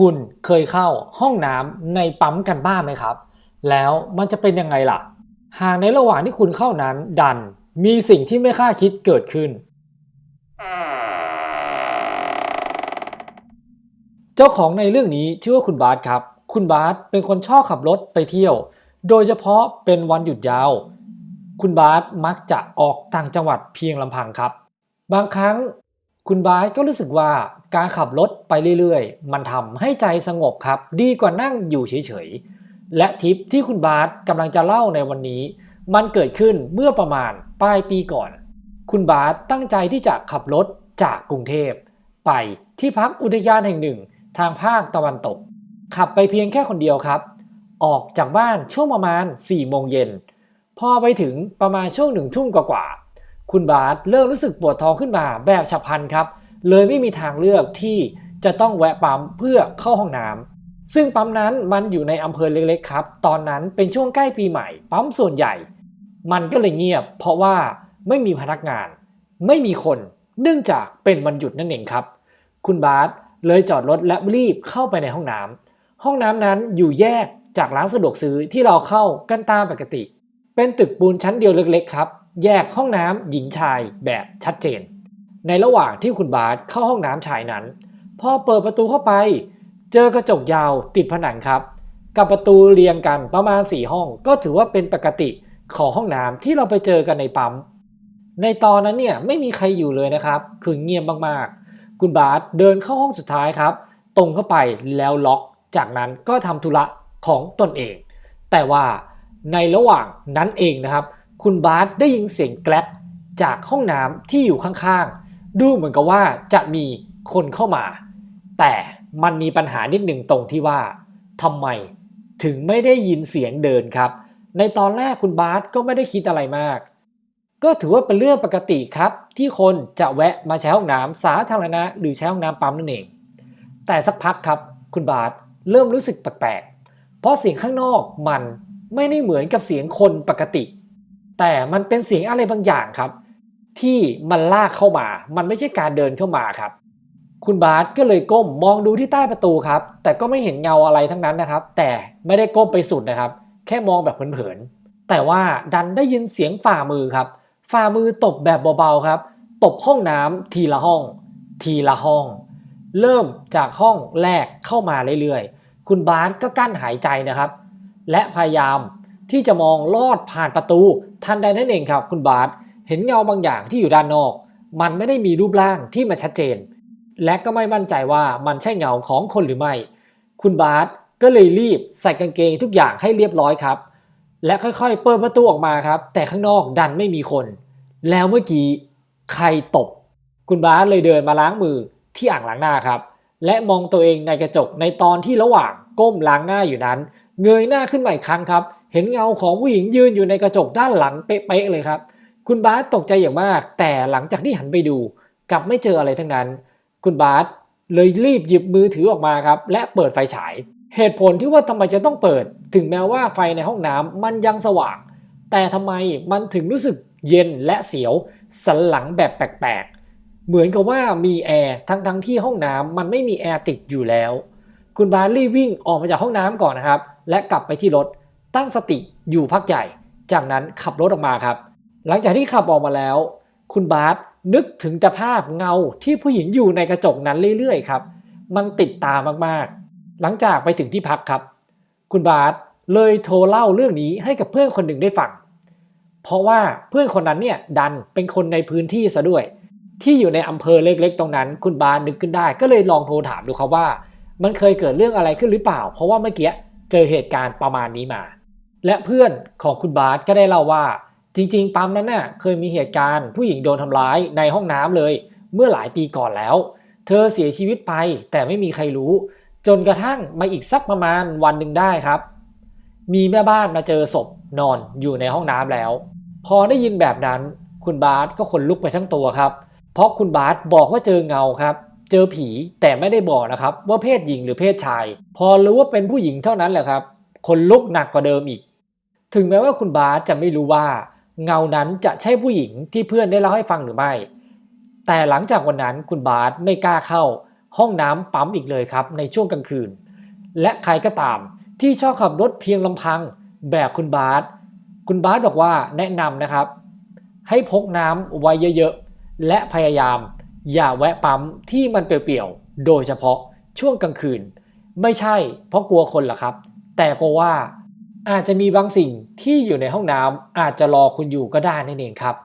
คุณเคยเข้าห้องน้ำในปั๊มกันบ้างไหมครับ แล้วมันจะเป็นยังไงล่ะ หากในระหว่างที่คุณเข้านั้นดันมีสิ่งที่ไม่คาดคิดเกิดขึ้น เจ้าของในเรื่องนี้ชื่อว่าคุณบาสครับ คุณบาสเป็นคนชอบขับรถไปเที่ยว โดยเฉพาะเป็นวันหยุดยาว คุณบาสมักจะออกต่างจังหวัดเพียงลำพังครับ บางครั้ง คุณบาสก็รู้สึกว่าการขับรถไปเรื่อยๆ มันทำให้ใจสงบครับ ดีกว่านั่งอยู่เฉยๆ และทิปที่คุณบาสกำลังจะเล่าในวันนี้ มันเกิดขึ้นเมื่อประมาณปลายปีก่อน คุณบาสตั้งใจที่จะขับรถจากกรุงเทพ ไปที่พักอุทยานแห่งหนึ่ง ทางภาคตะวันตก ขับไปเพียงแค่คนเดียวครับ ออกจากบ้านช่วงประมาณ4โมงเย็นพอไปถึงประมาณช่วงหนึ่งทุ่มกว่าๆ คุณบาสเริ่มรู้สึกปวดท้องขึ้นมาแบบฉับพลันครับ เลยไม่มีทางเลือกที่จะต้องแวะปั๊มเพื่อเข้าห้องน้ำซึ่งปั๊มนั้นมันอยู่ในอำเภอเล็กๆครับ ตอนนั้นเป็นช่วงใกล้ปีใหม่ ปั๊มส่วนใหญ่ มันก็เลยเงียบ เพราะว่าไม่มีพนักงาน ไม่มีคน เนื่องจากเป็นวันหยุดนั่นเองครับ คุณบาสเลยจอดรถและรีบเข้าไปในห้องน้ำห้องน้ำนั้นอยู่แยกจากร้านสะดวกซื้อที่เราเข้ากันตามปกติ เป็นตึกปูนชั้นเดียวเล็กๆครับ แยกห้องน้ำหญิงชายแบบชัดเจน ในระหว่างที่คุณบาสเข้าห้องน้ำชายนั้น พอเปิดประตูเข้าไป เจอกระจกยาวติดผนังครับ กับประตูเรียงกันประมาณ 4 ห้อง ก็ถือว่าเป็นปกติของห้องน้ำที่เราไปเจอกันในปั๊ม ในตอนนั้นเนี่ยไม่มีใครอยู่เลยนะครับ คือเงียบมากๆ คุณบาสเดินเข้าห้องสุดท้ายครับ ตรงเข้าไปแล้วล็อก จากนั้นก็ทำธุระของตนเอง แต่ว่าในระหว่างนั้นเองนะครับ คุณบาสได้ยินเสียงแกลบจากห้องน้ำที่อยู่ข้างๆ ดูเหมือนกับว่าจะมีคนเข้ามา แต่มันมีปัญหานิดหนึ่งตรงที่ว่าทำไมถึงไม่ได้ยินเสียงเดินครับ ในตอนแรกคุณบาสก็ไม่ได้คิดอะไรมาก ก็ถือว่าเป็นเรื่องปกติครับ ที่คนจะแวะมาใช้ห้องน้ำสาธารณะหรือใช้ห้องน้ำปั๊มนั่นเอง แต่สักพักครับคุณบาสเริ่มรู้สึกแปลกๆ เพราะเสียงข้างนอกมันไม่ได้เหมือนกับเสียงคนปกติ แต่มันเป็นเสียงอะไรบางอย่างครับ ที่มันลากเข้ามา มันไม่ใช่การเดินเข้ามาครับ คุณบาสก็เลยก้มมองดูที่ใต้ประตูครับ แต่ก็ไม่เห็นเงาอะไรทั้งนั้นนะครับ แต่ไม่ได้ก้มไปสุดนะครับ แค่มองแบบเผินๆแต่ว่าดันได้ยินเสียงฝ่ามือครับ ฝ่ามือตบแบบเบาๆครับ ตบห้องน้ำทีละห้อง ทีละห้อง เริ่มจากห้องแรกเข้ามาเรื่อยๆ คุณบาสก็กั้นหายใจนะครับ และพยายาม ที่จะมองลอดผ่านประตู ทันใดนั่นเองครับคุณบาสเห็นเงาบางอย่างที่อยู่ด้านนอก มันไม่ได้มีรูปร่างที่มันชัดเจน และก็ไม่มั่นใจว่ามันใช่เงาของคนหรือไม่ คุณบาสก็เลยรีบใส่กางเกงทุกอย่างให้เรียบร้อยครับ และค่อยๆ เปิดประตูออกมาครับ แต่ข้างนอกดันไม่มีคน แล้วเมื่อกี้ใครตบ คุณบาสเลยเดินมาล้างมือที่อ่างล้างหน้าครับ และมองตัวเองในกระจกในตอนที่ระหว่างก้มล้างหน้าอยู่นั้น เงยหน้าขึ้นมาอีกครั้งครับ เห็นเงาของผู้หญิงยืนอยู่ในกระจกด้านหลังเป๊ะๆเลยครับ คุณบาสตกใจอย่างมาก แต่หลังจากที่หันไปดู กลับไม่เจออะไรทั้งนั้น คุณบาสเลยรีบหยิบมือถือออกมาครับ และเปิดไฟฉาย เหตุผลที่ว่าทำไมจะต้องเปิด ถึงแม้ว่าไฟในห้องน้ำมันยังสว่าง แต่ทำไมมันถึงรู้สึกเย็นและเสียว สันหลังแบบแปลกๆ เหมือนกับว่ามีแอร์ทั้งๆที่ห้องน้ำมันไม่มีแอร์ติดอยู่แล้ว คุณบาสรีบวิ่งออกมาจากห้องน้ำก่อนนะครับ และกลับไปที่รถ ตั้งสติอยู่พักใหญ่ จากนั้นขับรถออกมาครับ หลังจากที่ขับออกมาแล้ว คุณบาสนึกถึงแต่ภาพเงาที่ผู้หญิงอยู่ในกระจกนั้นเรื่อยๆครับ มันติดตามากๆ หลังจากไปถึงที่พักครับ คุณบาสเลยโทรเล่าเรื่องนี้ให้กับเพื่อนคนหนึ่งได้ฟัง เพราะว่าเพื่อนคนนั้นเนี่ยดันเป็นคนในพื้นที่ซะด้วย ที่อยู่ในอำเภอเล็กๆ ตรงนั้น คุณบาสนึกขึ้นได้ ก็เลยลองโทรถามดูครับว่า มันเคยเกิดเรื่องอะไรขึ้นหรือเปล่า เพราะว่าเมื่อกี้เจอเหตุการณ์ประมาณนี้มา และเพื่อนของคุณบาสก็ได้เล่าว่า จริงๆปั๊มนั้นน่ะเคยมีเหตุการณ์ผู้หญิงโดนทำร้ายในห้องน้ำเลย เมื่อหลายปีก่อนแล้ว เธอเสียชีวิตไปแต่ไม่มีใครรู้ จนกระทั่งมาอีกสักประมาณวันหนึ่งได้ครับ มีแม่บ้านมาเจอศพนอนอยู่ในห้องน้ำแล้ว พอได้ยินแบบนั้น คุณบาสก็ขนลุกไปทั้งตัวครับ เพราะคุณบาสบอกว่าเจอเงาครับเจอผีแต่ไม่ได้บอกนะครับว่าเพศหญิงหรือเพศชาย พอรู้ว่าเป็นผู้หญิงเท่านั้นแหละครับขนลุกหนักกว่าเดิมอีก ถึงแม้ว่าคุณบาสจะไม่รู้ว่า เงานั้นจะใช่ผู้หญิงที่เพื่อนได้เล่าให้ฟังหรือไม่ แต่หลังจากวันนั้นคุณบาสไม่กล้าเข้า ห้องน้ำปั๊มอีกเลยครับในช่วงกลางคืน และใครก็ตามที่ชอบขับรถเพียงลำพังแบบคุณบาสคุณบาสบอกว่าแนะนำนะครับ ให้พกน้ำไว้เยอะๆ และพยายาม อย่าแวะปั๊มที่มันเปลี่ยวๆ โดยเฉพาะช่วงกลางคืน ไม่ใช่เพราะกลัวคนหรอครับ แต่กลัวว่า อาจจะมีบางสิ่งที่อยู่ในห้องน้ำอาจจะรอคุณอยู่ก็ได้นั่นเองครับ